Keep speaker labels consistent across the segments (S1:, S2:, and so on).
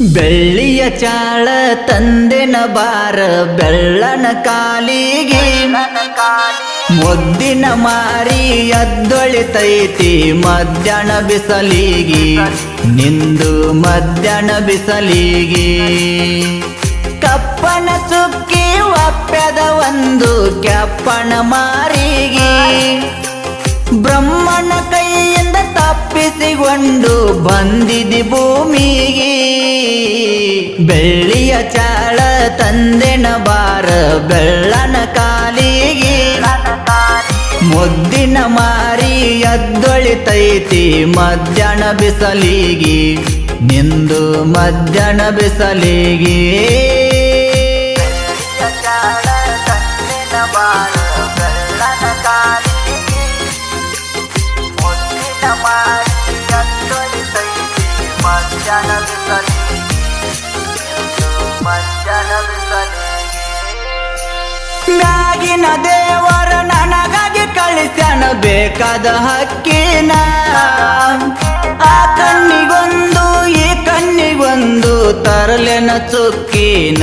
S1: ಬೆಳ್ಳಿಯ ಚಾಳ ತಂದೆನ ಬಾರ ಬೆಳ್ಳನ ಕಾಲಿಗೆ. ಮುದ್ದಿನ ಮಾರಿ ಎದ್ದೊಳಿತೈತಿ ಮಧ್ಯಾಹ್ನ ಬಿಸಲಿಗೆ. ನಿಂದು ಮಧ್ಯಾಹ್ನ ಬಿಸಲಿಗೆ. ಕಪ್ಪನ ಸುಕ್ಕಿ ಒಪ್ಪದ ಒಂದು ಕೆಪ್ಪನ ಮಾರಿಗೆ. ಬ್ರಹ್ಮನ ತಪ್ಪಿಸಿಕೊಂಡು ಬಂದಿದಿ ಭೂಮಿಗೆ. ಬೆಳ್ಳಿಯ ಚಾಳ ತಂದೆನ ಬಾರ ಬೆಳ್ಳನ ಕಾಲಿಗೆ. ಮುದ್ದಿನ ಮಾರಿ ಎದ್ದೊಳಿತೈತಿ ಮಧ್ಯಾಹ್ನ ಬಿಸಲಿಗೆ. ನಿಂದು ಮಧ್ಯಾಹ್ನ ಬಿಸಲಿಗೆ. ಮ್ಯಾಗಿನ ದೇವರ ನನಗಾಗಿ ಕಳಿಸ್ಯಾನ ಬೇಕಾದ ಹಕ್ಕಿನ. ಆ ಕಣ್ಣಿಗೊಂದು, ಈ ಕಣ್ಣಿಗೊಂದು ತರಲೆನ ಚುಕ್ಕಿನ.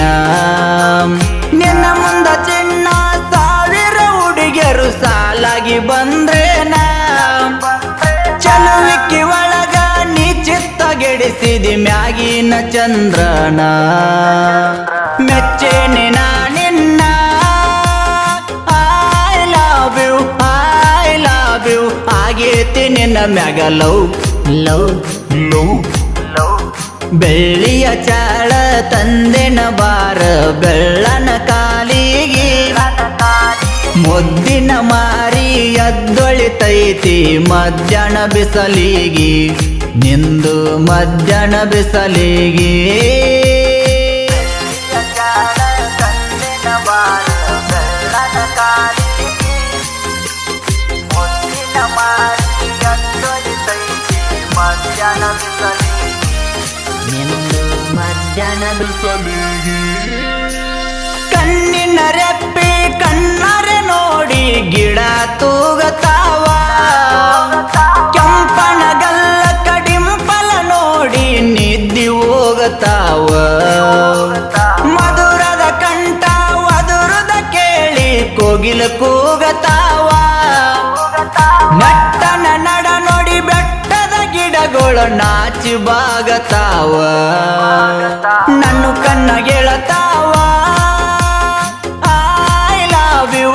S1: ನಿನ್ನ ಮುಂದ ಚಿನ್ನ, ಸಾವಿರ ಹುಡುಗಿಯರು ಸಾಲಾಗಿ ಬಂದ್ರೇನ. ಚಲುವಿಕ್ಕಿ ಒಳಗ ನೀ ಚಿತ್ತ ಗೆಡಿಸಿದಿ ಮ್ಯಾಗಿನ ಚಂದ್ರನ. ಮೆಚ್ಚೇನೆ ಆಗೇತಿ ನಿನ್ನ ಮ್ಯಾಗ ಲವ್ ಲವ್ ಲವ್ ಬೆಳ್ಳಿಯ ಚಾಳ ತಂದೆನ ಬಾರ, ಬೆಳ್ಳನ ಕಾಲಿಗೆ. ಮುದ್ದಿನ ಮಾರಿ ಎದ್ದೊಳಿತೈತಿ ಮಧ್ಯಾಹ್ನ ಬಿಸಲಿಗೆ. ನಿಂದು ಮಧ್ಯಾಹ್ನ ಬಿಸಲಿಗೆ. ಮಧ್ಯಾಹ್ನ ಕಣ್ಣಿನ ರೆಪ್ಪಿ ಗಿಡಗಳು ನಾಚಿ ಬಾಗತಾವ ನನ್ನ ಕಣ್ಣ ಗೆಳತಾವ I love you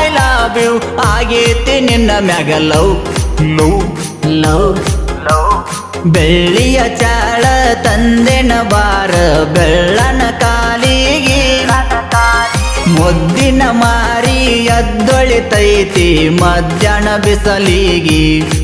S1: I love you ಆಗೇತಿ ನಿನ್ನ ಮ್ಯಾಗ ಲವ್. ಲವ್. ಲವ್. ಬೆಳ್ಳಿಯ ಚಾಳ ತಂದೆನ ಬಾರ ಬೆಳ್ಳನ ಕಾಲಿಗೆ. ಮುದ್ದಿನ ಮಾರಿ ಎದ್ದೊಳಿತೈತಿ ಮಧ್ಯಾಹ್ನ ಬಿಸಲಿಗೆ.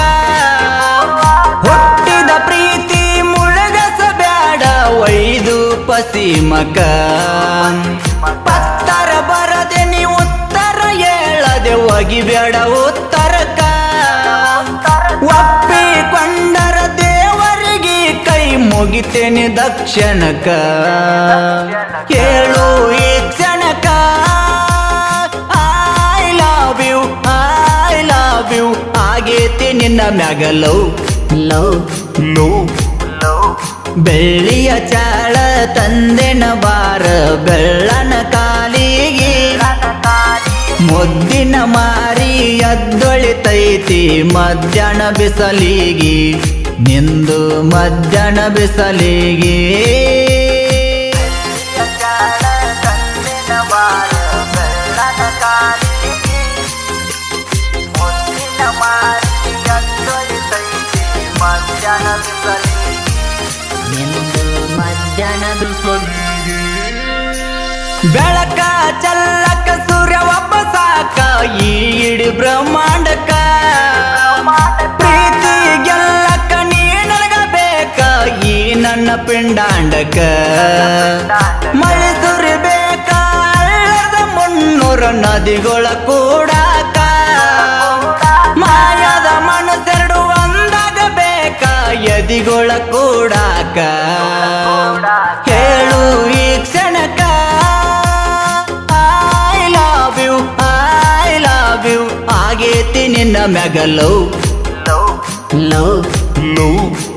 S1: ಪಸಿಮಕ ಪತ್ತರ ಬರದೆ ನೀ ಉತ್ತರ ಹೇಳದೆ ಒಗಿಬೇಡ ಉತ್ತರಕ. ಒಪ್ಪಿಕೊಂಡರ ದೇವರಿಗೆ ಕೈ ಮುಗಿತೇನೆ ದಕ್ಷಿಣಕ. ಕೇಳು ಈ ಕ್ಷಣಕ. I love you I love you ಆಗೇತಿ ನಿನ್ನ ಮ್ಯಾಗ ಲವ್ ಲವ್. ಲವ್. ಬೆಳ್ಳಿಯ ಚಾಳ ತಂದೆನ ಬಾರ, ಬೆಳ್ಳನ ಕಾಲಿಗೆ. ಮುದ್ದಿನ ಮಾರಿ ಎದ್ದೊಳಿತೈತಿ ಮಧ್ಯಾಹ್ನ ಬಿಸಲಿಗೆ. ನಿಂದು ಮಧ್ಯಾಹ್ನ ಬಿಸಲಿಗೆ. ನಿಂದು ಮಧ್ಯಾಹ್ನ ಬೆಳಕ ಚಲ್ಲಕ ಸೂರ್ಯ ಒಬ್ಬ ಸಾಕ ಈ ಇಡೀ ಬ್ರಹ್ಮಾಂಡಕ ಪ್ರೀತಿ ಗೆಲ್ಲಕ ನೀ ನನಗ ಬೇಕ ಈ ನನ್ನ ಪಿಂಡಾಂಡಕ ಮಳೆ ಸುರಿಬೇಕ ನದಿಗಳ ಕೂಡಾಕ. ಮಾಯದ ಮನಸ್ಸೆರಡು ಒಂದಾಗಬೇಕ ಎದಿಗಳ ಕೂಡಾಕ. ಹೇಳು ಈ ಕ್ಷಣಕ. I love you I love you ಆಗೇತಿ ನಿನ್ನ ಮೆಗಲೋ ಲವ್.
S2: ಲವ್.